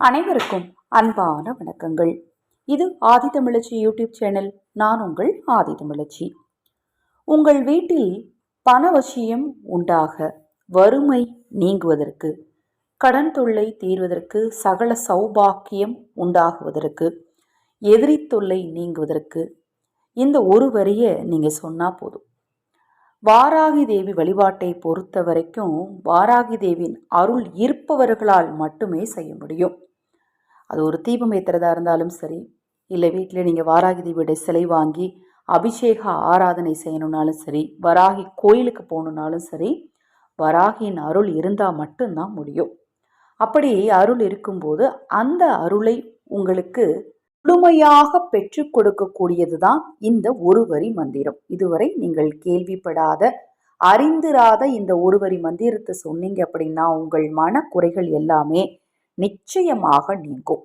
அனைவருக்கும் அன்பான வணக்கங்கள். இது ஆதித்தமிழச்சி யூடியூப் சேனல் நான் உங்கள் ஆதித்தமிழச்சி உங்கள் வீட்டில் பணவசியம் உண்டாக வறுமை நீங்குவதற்கு கடன் தொல்லை தீர்வதற்கு சகல சௌபாக்கியம் உண்டாகுவதற்கு எதிரி தொல்லை நீங்குவதற்கு இந்த ஒரு வரியை நீங்கள் சொன்னால் போதும். வாராகி தேவி வழிபாட்டை பொறுத்த வரைக்கும் வாராகி தேவியின் அருள் இருப்பவர்களால் மட்டுமே செய்ய முடியும். அது ஒரு தீபம் ஏற்றுறதா இருந்தாலும் சரி இல்லை வீட்டில் நீங்கள் வாராகி தேவியோட சிலை வாங்கி அபிஷேக ஆராதனை செய்யணுன்னாலும் சரி வராகி கோயிலுக்கு போகணுன்னாலும் சரி வராகியின் அருள் இருந்தால் மட்டும்தான் முடியும். அப்படி அருள் இருக்கும்போது அந்த அருளை உங்களுக்கு முழுமையாக பெற்று கொடுக்கக்கூடியது தான் இந்த ஒரு வரி மந்திரம். இதுவரை நீங்கள் கேள்விப்படாத அறிந்திராத இந்த ஒரு வரி மந்திரத்தை சொன்னீங்க அப்படின்னா உங்கள் மனக்குறைகள் எல்லாமே நிச்சயமாக நீங்கும்.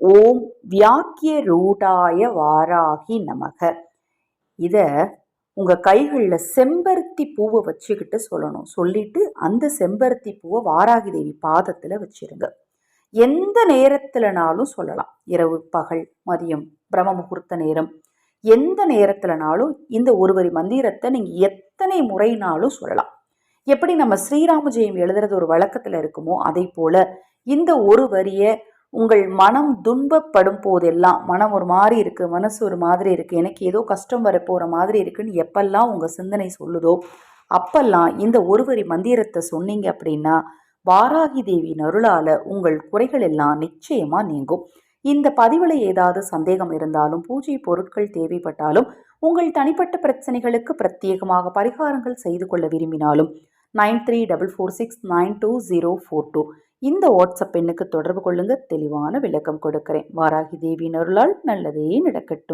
ஓம் வியாக்கிய ரூடாய வாராகி நமக. இதை உங்கள் கைகளில் செம்பருத்தி பூவை வச்சுக்கிட்டு சொல்லணும். சொல்லிட்டு அந்த செம்பருத்தி பூவை வாராகி தேவி பாதத்தில் வச்சிருங்க. எந்த நேரத்திலனாலும் சொல்லலாம். இரவு பகல் மதியம் பிரம்ம முகூர்த்த நேரம். எந்த நேரத்திலனாலும் இந்த ஒருவரி மந்திரத்தை நீங்கள் எத்தனை முறைனாலும் சொல்லலாம். எப்படி நம்ம ஸ்ரீராம ஜெயம் எழுதுறது ஒரு வழக்கத்தில் இருக்குமோ அதை போல இந்த ஒரு வரியை உங்கள் மனம் துன்பப்படும் போதெல்லாம் மனம் ஒரு மாதிரி இருக்குது மனசு ஒரு மாதிரி இருக்குது எனக்கு ஏதோ கஷ்டம் வரப்போகிற மாதிரி இருக்குன்னு எப்பெல்லாம் உங்கள் சிந்தனை சொல்லுதோ அப்பெல்லாம் இந்த ஒரு வரி மந்திரத்தை சொன்னீங்க அப்படின்னா வாராகி தேவியின் அருளால் உங்கள் குறைகள் எல்லாம் நிச்சயமாக நீங்கும். இந்த பதிவில் ஏதாவது சந்தேகம் இருந்தாலும் பூஜை பொருட்கள் தேவைப்பட்டாலும் உங்கள் தனிப்பட்ட பிரச்சனைகளுக்கு பிரத்யேகமாக பரிகாரங்கள் செய்து கொள்ள விரும்பினாலும் nine three double four six nine two zero four two. இந்த வாட்ஸ்அப் எண்ணுக்கு தொடர்பு கொள்ளுங்க. தெளிவான விளக்கம் கொடுக்கிறேன். வாராகி தேவியின் அருளால் நல்லதே நடக்கட்டும்.